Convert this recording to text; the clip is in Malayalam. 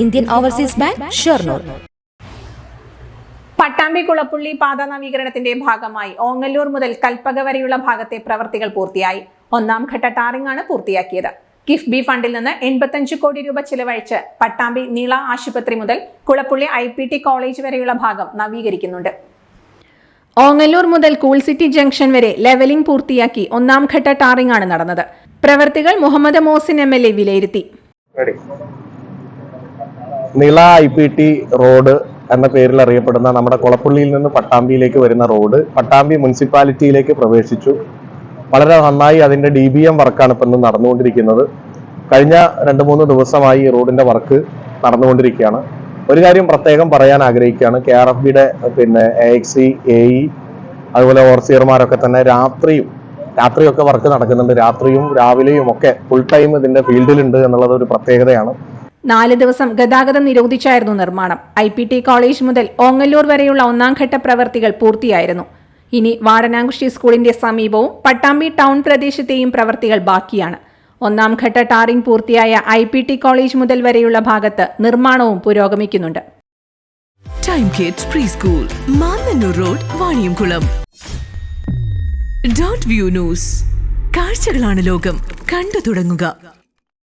Indian Overseas Bank Shoranur. Pattambi Kulappully പാത നവീകരണത്തിന്റെ ഭാഗമായി ഓങ്ങല്ലൂർ മുതൽ കൽപ്പക വരെയുള്ള ഭാഗത്തെ പ്രവർത്തികൾ പൂർത്തിയായി. ഒന്നാം ഘട്ട ടാറിംഗ് ആണ് പൂർത്തിയാക്കിയത്. കിഫ്ബി ഫണ്ടിൽ നിന്ന് എൺപത്തഞ്ച് കോടി രൂപ ചിലവഴിച്ച് പട്ടാമ്പി നീള ആശുപത്രി മുതൽ Kulappully I P T college വരെയുള്ള ഭാഗം നവീകരിക്കുന്നുണ്ട്. ഓങ്ങല്ലൂർ മുതൽ കൂൾ സിറ്റി ജംഗ്ഷൻ വരെ ലെവലിംഗ് പൂർത്തിയാക്കി ഒന്നാം ഘട്ട ടാറിംഗ് ആണ് നടന്നത്. പ്രവർത്തികൾ Muhammad Mohsin M L A വിലയിരുത്തി. Nila I P T road എന്ന പേരിൽ അറിയപ്പെടുന്ന നമ്മുടെ കുളപ്പള്ളിയിൽ നിന്ന് പട്ടാമ്പിയിലേക്ക് വരുന്ന റോഡ് പട്ടാമ്പി മുനിസിപ്പാലിറ്റിയിലേക്ക് പ്രവേശിച്ചു. വളരെ നന്നായി അതിന്റെ ഡി ബി എം വർക്കാണ് ഇപ്പം നടന്നുകൊണ്ടിരിക്കുന്നത്. കഴിഞ്ഞ രണ്ട് മൂന്ന് ദിവസമായി ഈ റോഡിന്റെ വർക്ക് നടന്നുകൊണ്ടിരിക്കുകയാണ്. ഒരു കാര്യം പ്രത്യേകം പറയാൻ ആഗ്രഹിക്കുകയാണ്. കെ ആർ എഫ് ബിയുടെ പിന്നെ എ എക്സി എ ഇ അതുപോലെ തന്നെ രാത്രിയും രാത്രിയൊക്കെ വർക്ക് നടക്കുന്നുണ്ട്. രാത്രിയും രാവിലെയും ഒക്കെ ഫുൾ ടൈം ഇതിന്റെ ഫീൽഡിലുണ്ട് എന്നുള്ളത് ഒരു പ്രത്യേകതയാണ്. നാല് ദിവസം ഗതാഗതം നിരോധിച്ചായിരുന്നു നിർമ്മാണം. ഐ പി ടി കോളേജ് മുതൽ ഓങ്ങല്ലൂർ വരെയുള്ള ഒന്നാം ഘട്ട പ്രവർത്തികൾ പൂർത്തിയായിരുന്നു. ഇനി വാടനാംകുഷി സ്കൂളിന്റെ സമീപവും പട്ടാമ്പി ടൗൺ പ്രദേശത്തെയും പ്രവർത്തികൾ ബാക്കിയാണ്. ഒന്നാം ഘട്ട ടാറിംഗ് പൂർത്തിയായ ഐ പി ടി കോളേജ് മുതൽ വരെയുള്ള ഭാഗത്ത് നിർമ്മാണവും പുരോഗമിക്കുന്നുണ്ട്. Time kids pre school Mannanur road Vaniyamkulam dot view news കാഴ്ചകളാണ് ലോകം. കണ്ടു തുടങ്ങുക.